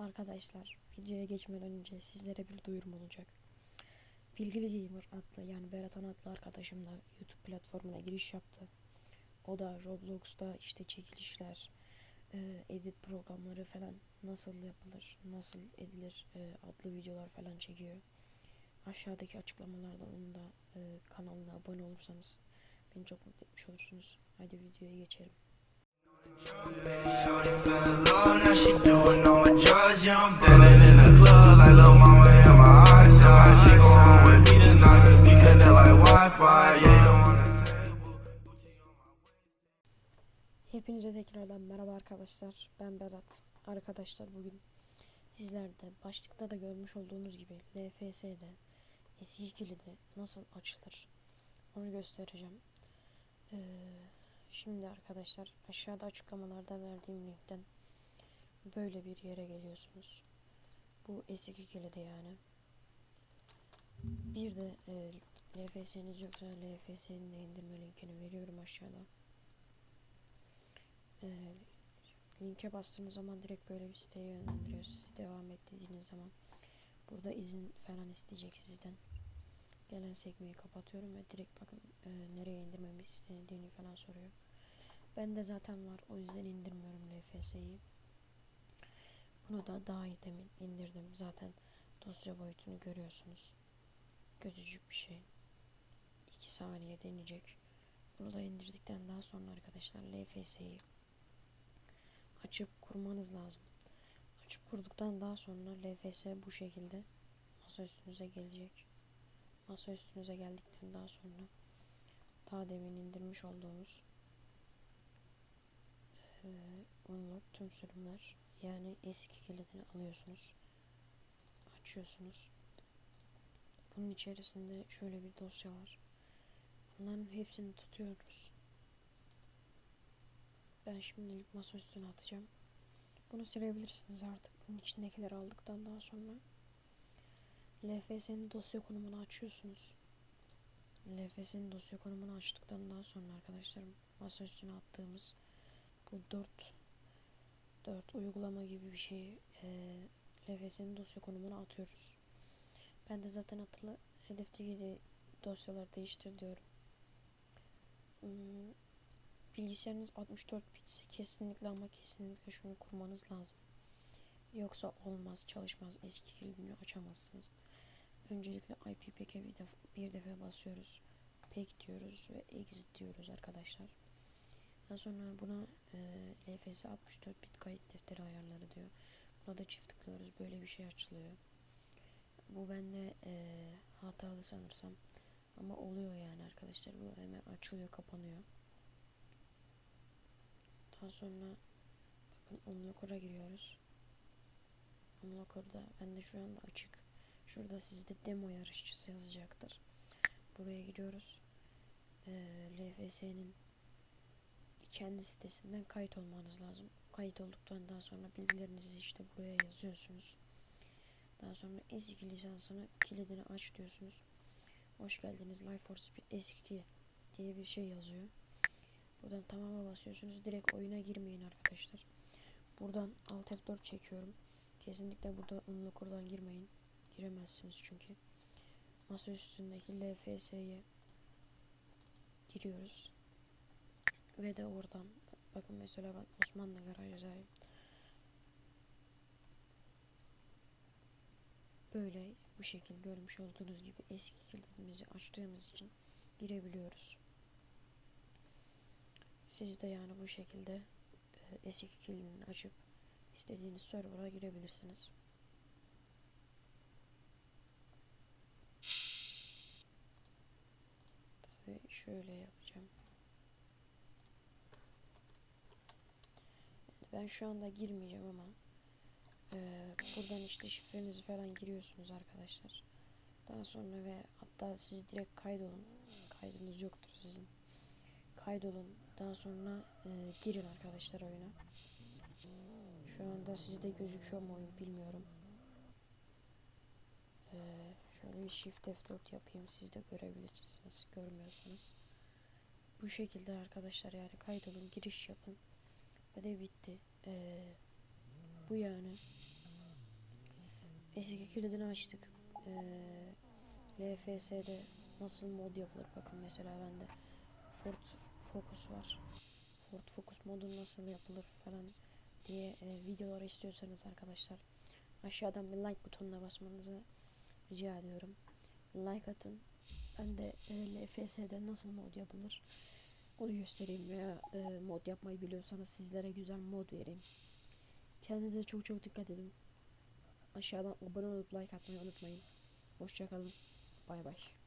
Arkadaşlar videoya geçmeden önce sizlere bir duyurum olacak. Bilgili Gamer adlı yani Berat adlı arkadaşım da YouTube platformuna giriş yaptı. O da Roblox'ta işte çekilişler, e, edit programları falan nasıl yapılır, nasıl edilir e, adlı videolar falan çekiyor. Aşağıdaki açıklamalarda onun da e, kanalına abone olursanız beni çok mutlu etmiş olursunuz. Haydi videoya geçelim. Hepinize tekrardan merhaba arkadaşlar. Ben Berat. Arkadaşlar bugün sizlerde başlıkta da görmüş olduğunuz gibi LFS'de eski kilidi nasıl açılır onu göstereceğim. Ee, şimdi arkadaşlar aşağıda açıklamalarda verdiğim linkten böyle bir yere geliyorsunuz. Bu eski kilidi yani. Bir de e, LFS'niz yoksa LFS'nin indirme linkini veriyorum aşağıda. Ee, linke bastığınız zaman direkt böyle bir siteye yönlendiriyor. Sizi devam et dediğiniz zaman burada izin falan isteyecek sizden. Gelen sekmeyi kapatıyorum ve direkt bakın e, nereye indirmemi istediğini falan soruyor. Ben de zaten var o yüzden indirmiyorum LFS'yi. Bunu da daha iyi demin indirdim. Zaten dosya boyutunu görüyorsunuz. Gözücük bir şey. 2 saniye deneyecek. Bunu da indirdikten daha sonra arkadaşlar LFS'yi açıp kurmanız lazım. Açıp kurduktan daha sonra LFS bu şekilde masa üstünüze gelecek. Masa üstünüze geldikten daha sonra daha demin indirmiş olduğumuz eee unlock tüm sürümler yani eski kilidini alıyorsunuz. Açıyorsunuz. Bunun içerisinde şöyle bir dosya var. Bunların hepsini tutuyoruz. Ben şimdilik masa üstüne atacağım. Bunu silebilirsiniz artık. Bunun içindekileri aldıktan daha sonra LFS'nin dosya konumunu açıyorsunuz. LFS'nin dosya konumunu açtıktan daha sonra arkadaşlar masa üstüne attığımız bu 4 4 uygulama gibi bir şey e, LFS'nin dosya konumunu atıyoruz. Ben de zaten atılı hedefteki dosyalar değiştir diyorum. Hmm, bilgisayarınız 64 bitse kesinlikle ama kesinlikle şunu kurmanız lazım. Yoksa olmaz, çalışmaz. Eski kilidini açamazsınız. Öncelikle IPPK'e bir defa, bir defa basıyoruz. Pek diyoruz ve exit diyoruz arkadaşlar. Daha sonra buna e, LFS 64 bit kayıt defteri ayarları diyor. Buna da çift tıklıyoruz. Böyle bir şey açılıyor. Bu bende e, hatalı sanırsam. Ama oluyor yani arkadaşlar. Bu hemen açılıyor, kapanıyor. Daha sonra bakın Unlocker'a giriyoruz. Unlocker'da bende şu anda açık. Şurada sizde demo yarışçısı yazacaktır. Buraya giriyoruz. Ee, LFS'nin kendi sitesinden kayıt olmanız lazım. Kayıt olduktan daha sonra bilgilerinizi işte buraya yazıyorsunuz. Daha sonra eski lisansını kilidini aç diyorsunuz. Hoş geldiniz Life for Speed eski diye bir şey yazıyor. Buradan tamama basıyorsunuz. Direkt oyuna girmeyin arkadaşlar. Buradan Alt F4 çekiyorum. Kesinlikle burada unlocker'dan girmeyin. Giremezsiniz çünkü. Masa üstündeki LFS'ye giriyoruz. Ve de oradan bakın mesela ben Osmanlı garajdayım. Böyle bu şekil görmüş olduğunuz gibi eski kilidimizi açtığımız için girebiliyoruz. Siz de yani bu şekilde e, eski kilidini açıp istediğiniz server'a girebilirsiniz. Tabii şöyle yapacağım. Ben şu anda girmeyeceğim ama e, buradan işte şifrenizi falan giriyorsunuz arkadaşlar. Daha sonra ve hatta siz direkt kaydolun. Kaydınız yoktur sizin. Kaydolun. Daha sonra e, girin arkadaşlar oyuna. Şu anda sizde gözüküyor mu oyun bilmiyorum. Ee, şöyle bir shift F4 yapayım siz de görebilirsiniz görmüyorsanız. Bu şekilde arkadaşlar yani kaydolun giriş yapın ve de bitti. Ee, bu yani eski kilidini açtık. Ee, LFS'de nasıl mod yapılır bakın mesela bende Ford Focus var. Ford Focus modu nasıl yapılır falan diye e, videolar istiyorsanız arkadaşlar aşağıdan bir like butonuna basmanızı rica ediyorum. Like atın. Ben de e, LFS'de nasıl mod yapılır onu göstereyim veya e, mod yapmayı biliyorsanız sizlere güzel mod vereyim. Kendinize çok çok dikkat edin. Aşağıdan abone olup like atmayı unutmayın. Hoşçakalın. Bay bay.